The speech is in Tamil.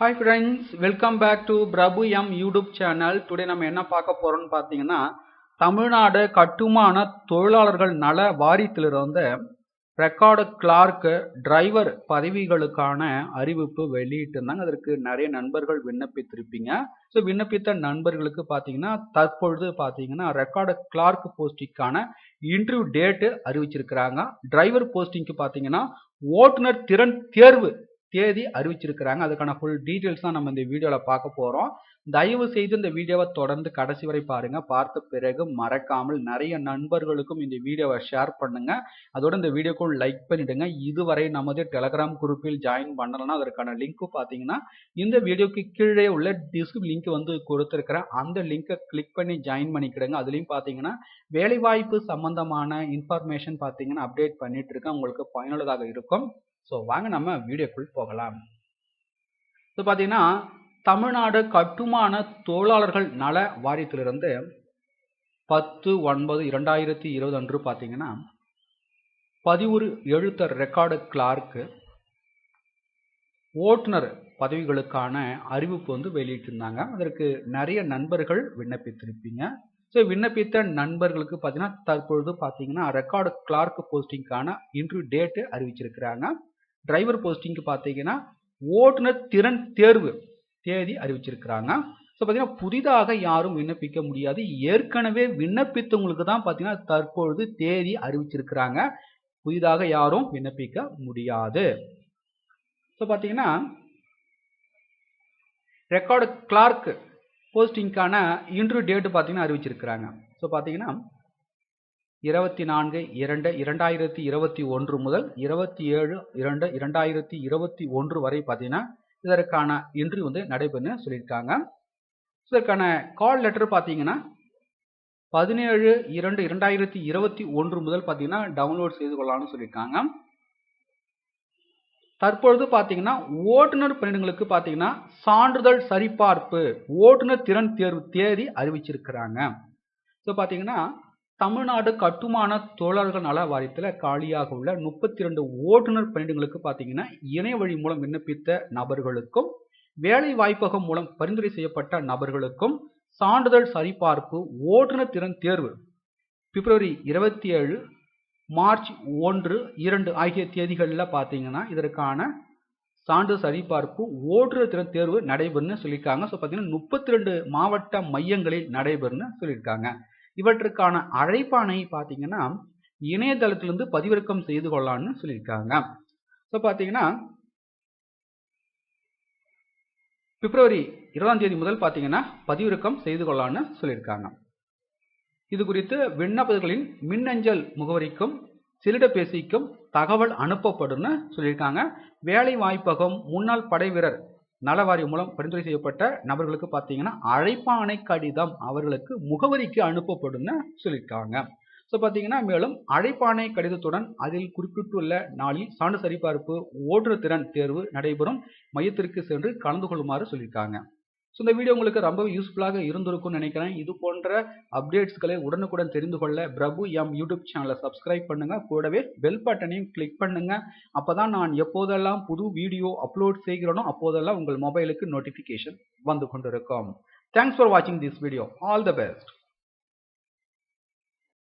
Hi friends welcome back to Prabhu M YouTube channel today நம்ம என்ன பார்க்க போறோம்னு பார்த்தீங்கன்னா தமிழ்நாடு கட்டுமான தொழிலாளர்கள் நல வாரியத்திலிருந்து ரெக்கார்டு கிளார்க்கு டிரைவர் பதவிகளுக்கான அறிவிப்பு வெளியிட்டிருந்தாங்க. அதற்கு நிறைய நண்பர்கள் விண்ணப்பித்திருப்பீங்க. ஸோ விண்ணப்பித்த நண்பர்களுக்கு பார்த்தீங்கன்னா தற்பொழுது பார்த்தீங்கன்னா ரெக்கார்டு கிளார்க் போஸ்டிங்கான இன்டர்வியூ டேட்டு அறிவிச்சிருக்கிறாங்க. டிரைவர் போஸ்டிங்க்கு பார்த்தீங்கன்னா ஓட்டுநர் திறன் தேர்வு தேதி அறிவிச்சிருக்கிறாங்க. அதுக்கான ஃபுல் டீட்டெயில்ஸ் தான் நம்ம இந்த வீடியோவில் பார்க்க போகிறோம் தயவு செய்து இந்த வீடியோவை தொடர்ந்து கடைசி வரை பாருங்க. பார்த்த பிறகு மறக்காமல் நிறைய நண்பர்களுக்கும் இந்த வீடியோவை ஷேர் பண்ணுங்க. அதோட இந்த வீடியோக்கும் லைக் பண்ணிடுங்க. இதுவரை நமது டெலகிராம் குரூப்பில் ஜாயின் பண்ணலன்னா அதற்கான லிங்க் பார்த்தீங்கன்னா இந்த வீடியோக்கு கீழே உள்ள டிஸ்கிரிப் லிங்க் வந்து கொடுத்துருக்கிறேன். அந்த லிங்கை கிளிக் பண்ணி ஜாயின் பண்ணிக்கிடுங்க. அதுலேயும் பார்த்தீங்கன்னா வேலைவாய்ப்பு சம்பந்தமான இன்ஃபர்மேஷன் பார்த்தீங்கன்னா அப்டேட் பண்ணிட்டு இருக்கேன். உங்களுக்கு பயனுள்ளதாக இருக்கும். ஸோ வாங்க நம்ம வீடியோக்குள் போகலாம். ஸோ பார்த்தீங்கன்னா தமிழ்நாடு கட்டுமான தொழிலாளர்கள் நல வாரியத்திலிருந்து பத்து ஒன்பது இரண்டாயிரத்தி இருபது அன்று பார்த்தீங்கன்னா பதிவுறு எழுத்தர் ரெக்கார்டு கிளார்க்கு ஓட்டுநர் பதவிகளுக்கான அறிவிப்பு வந்து வெளியிட்டிருந்தாங்க. அதற்கு நிறைய நண்பர்கள் விண்ணப்பித்திருப்பீங்க. ஸோ விண்ணப்பித்த நண்பர்களுக்கு பார்த்தீங்கன்னா தற்பொழுது பார்த்தீங்கன்னா ரெக்கார்டு கிளார்க் போஸ்டிங்கான இன்டர்வியூ டேட்டு அறிவிச்சிருக்கிறாங்க. டிரைவர் போஸ்டிங்க்கு பார்த்தீங்கன்னா ஓட்டுநர் திறன் தேர்வு தேதி அறிவிச்சிருக்கிறாங்க. ஸோ பார்த்தீங்கன்னா புதிதாக யாரும் விண்ணப்பிக்க முடியாது. ஏற்கனவே விண்ணப்பித்தவங்களுக்கு தான் பார்த்தீங்கன்னா தற்பொழுது தேதி அறிவிச்சிருக்கிறாங்க. புதிதாக யாரும் விண்ணப்பிக்க முடியாது. ஸோ பார்த்தீங்கன்னா ரெக்கார்டு கிளார்க் போஸ்டிங்க்கான இன்ட்ரூ டேட்டு பார்த்தீங்கன்னா அறிவிச்சிருக்கிறாங்க. ஸோ பார்த்தீங்கன்னா இருபத்தி நான்கு இரண்டு இரண்டாயிரத்தி இருபத்தி ஒன்று முதல் இருபத்தி ஏழு இரண்டு இரண்டாயிரத்தி இருபத்தி ஒன்று வரை பார்த்தீங்கன்னா இதற்கான இன்று வந்து நடைபெறுன்னு சொல்லியிருக்காங்க. இதற்கான கால் லெட்டர் பார்த்தீங்கன்னா பதினேழு இரண்டு இரண்டாயிரத்தி இருபத்தி ஒன்று முதல் பார்த்தீங்கன்னா டவுன்லோட் செய்து கொள்ளலாம்னு சொல்லியிருக்காங்க. தற்பொழுது பார்த்தீங்கன்னா ஓட்டுநர் பணியிடங்களுக்கு பார்த்தீங்கன்னா சான்றிதழ் சரிபார்ப்பு ஓட்டுநர் திறன் தேர்வு தேதி அறிவிச்சிருக்கிறாங்க. ஸோ பார்த்தீங்கன்னா தமிழ்நாடு கட்டுமான தொழிலாளர்கள் நல வாரியத்தில் காலியாக உள்ள முப்பத்தி ரெண்டு ஓட்டுநர் பணியிடங்களுக்கு பார்த்தீங்கன்னா இணைய வழி மூலம் விண்ணப்பித்த நபர்களுக்கும் வேலை வாய்ப்பகம் மூலம் பரிந்துரை செய்யப்பட்ட நபர்களுக்கும் சான்றிதழ் சரிபார்ப்பு ஓட்டுநர் திறன் தேர்வு பிப்ரவரி இருபத்தி ஏழு மார்ச் ஒன்று இரண்டு ஆகிய தேதிகளில் பார்த்தீங்கன்னா இதற்கான சான்று சரிபார்ப்பு ஓட்டுநர் திறன் தேர்வு நடைபெறும்னு சொல்லியிருக்காங்க. ஸோ பார்த்தீங்கன்னா முப்பத்தி ரெண்டு மாவட்ட மையங்களில் நடைபெறும்னு சொல்லியிருக்காங்க. இவற்றுக்கான அழைப்பானை பார்த்தீங்கன்னா இணையதளத்திலிருந்து பதிவிறக்கம் செய்து கொள்ளலாம்னு சொல்லியிருக்காங்க. ஸோ பார்த்தீங்கன்னா பிப்ரவரி இருபதாம் தேதி முதல் பார்த்தீங்கன்னா பதிவிறக்கம் செய்து கொள்ளலாம்னு சொல்லியிருக்காங்க. இது குறித்து விண்ணப்பர்களின் மின்னஞ்சல் முகவரிக்கும் செல்லிடப்பேசிக்கும் தகவல் அனுப்பப்படும்னு சொல்லியிருக்காங்க. வேலை வாய்ப்பகம் முன்னாள் படை வீரர் நலவாரியம் மூலம் பரிந்துரை செய்யப்பட்ட நபர்களுக்கு பார்த்தீங்கன்னா அழைப்பாணை கடிதம் அவர்களுக்கு முகவரிக்கு அனுப்பப்படும்னு சொல்லியிருக்காங்க. ஸோ பார்த்தீங்கன்னா மேலும் அழைப்பானை கடிதத்துடன் அதில் குறிப்பிட்டுள்ள நாளில் சான்று சரிபார்ப்பு ஓட்டுநர் திறன் தேர்வு நடைபெறும் மையத்திற்கு சென்று கலந்து கொள்ளுமாறு சொல்லியிருக்காங்க. ஸோ இந்த வீடியோ உங்களுக்கு ரொம்ப யூஸ்ஃபுல்லாக இருந்திருக்கும்னு நினைக்கிறேன். இது போன்ற அப்டேட்ஸ்களை உடனுக்குடன் தெரிந்து கொள்ள பிரபு எம் யூடியூப் சேனலை சப்ஸ்கிரைப் பண்ணுங்க. கூடவே பெல் பட்டனையும் கிளிக் பண்ணுங்க. அப்பதான் நான் எப்போதெல்லாம் புது வீடியோ அப்லோட் செய்கிறேனோ அப்போதெல்லாம் உங்கள் மொபைலுக்கு நோட்டிஃபிகேஷன் வந்து கொண்டிருக்கும். தேங்க்ஸ் ஃபார் வாட்சிங் this video all the best